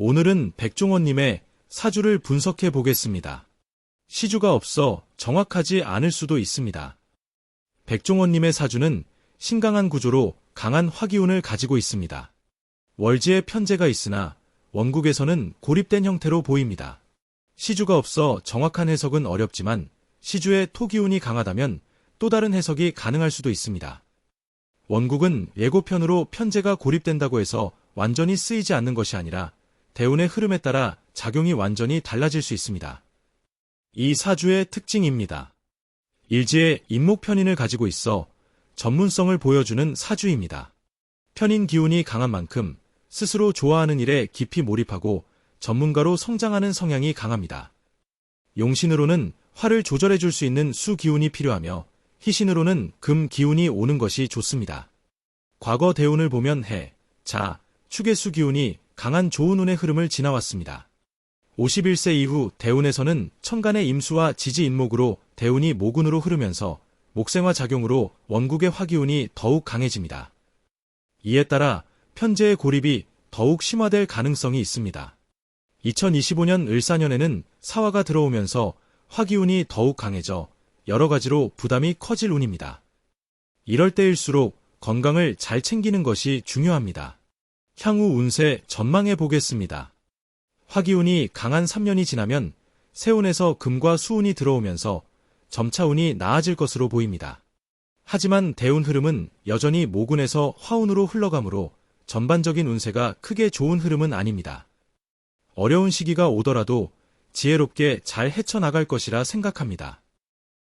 오늘은 백종원님의 사주를 분석해 보겠습니다. 시주가 없어 정확하지 않을 수도 있습니다. 백종원님의 사주는 신강한 구조로 강한 화기운을 가지고 있습니다. 월지에 편제가 있으나 원국에서는 고립된 형태로 보입니다. 시주가 없어 정확한 해석은 어렵지만 시주의 토기운이 강하다면 또 다른 해석이 가능할 수도 있습니다. 원국은 예고편으로 편제가 고립된다고 해서 완전히 쓰이지 않는 것이 아니라 대운의 흐름에 따라 작용이 완전히 달라질 수 있습니다. 이 사주의 특징입니다. 일지에 인목 편인을 가지고 있어 전문성을 보여주는 사주입니다. 편인 기운이 강한 만큼 스스로 좋아하는 일에 깊이 몰입하고 전문가로 성장하는 성향이 강합니다. 용신으로는 화를 조절해 줄 수 있는 수 기운이 필요하며 희신으로는 금 기운이 오는 것이 좋습니다. 과거 대운을 보면 해, 자, 축의 수 기운이 강한 좋은 운의 흐름을 지나왔습니다. 51세 이후 대운에서는 천간의 임수와 지지 인목으로 대운이 모군으로 흐르면서 목생화 작용으로 원국의 화기운이 더욱 강해집니다. 이에 따라 편제의 고립이 더욱 심화될 가능성이 있습니다. 2025년 을사년에는 사화가 들어오면서 화기운이 더욱 강해져 여러 가지로 부담이 커질 운입니다. 이럴 때일수록 건강을 잘 챙기는 것이 중요합니다. 향후 운세 전망해 보겠습니다. 화기운이 강한 3년이 지나면 세운에서 금과 수운이 들어오면서 점차 운이 나아질 것으로 보입니다. 하지만 대운 흐름은 여전히 모군에서 화운으로 흘러가므로 전반적인 운세가 크게 좋은 흐름은 아닙니다. 어려운 시기가 오더라도 지혜롭게 잘 헤쳐나갈 것이라 생각합니다.